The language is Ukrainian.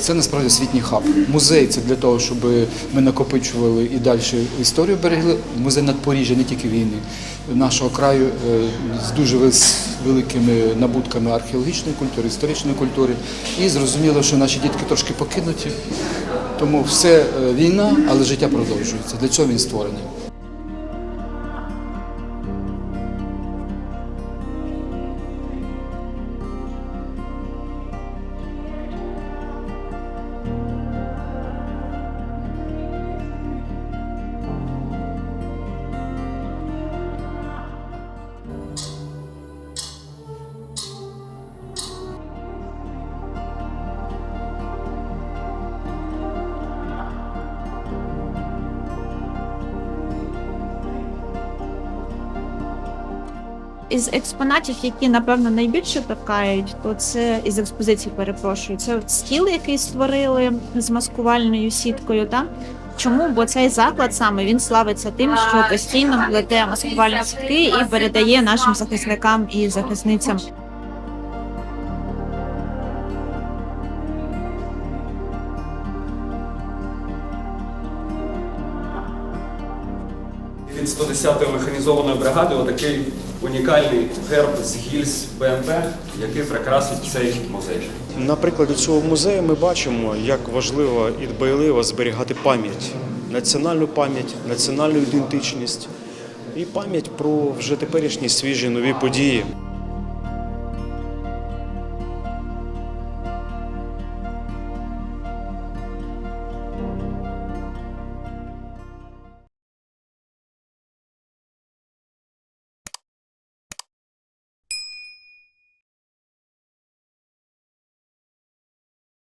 Це насправді освітній хаб. Музей це для того, щоб ми накопичували і далі історію берегли. Музей надпоріжжя не тільки війни нашого краю е, з дуже великими набутками археологічної культури, історичної культури. І зрозуміло, що наші дітки трошки покинуті. Тому все е, війна, але життя продовжується. Для цього він створений. Із експонатів, які напевно найбільше торкають, то це із експозиції, перепрошую. Це стіл, який створили з маскувальною сіткою. Та чому? Бо цей заклад саме він славиться тим, що постійно плете маскувальні сітки і передає нашим захисникам і захисницям. Від 110-ї механізованої бригади отакий унікальний герб з гільз БМП, який прикрасить цей музей. На прикладі цього музею ми бачимо, як важливо і дбайливо зберігати пам'ять, національну пам'ять, національну ідентичність і пам'ять про вже теперішні свіжі нові події.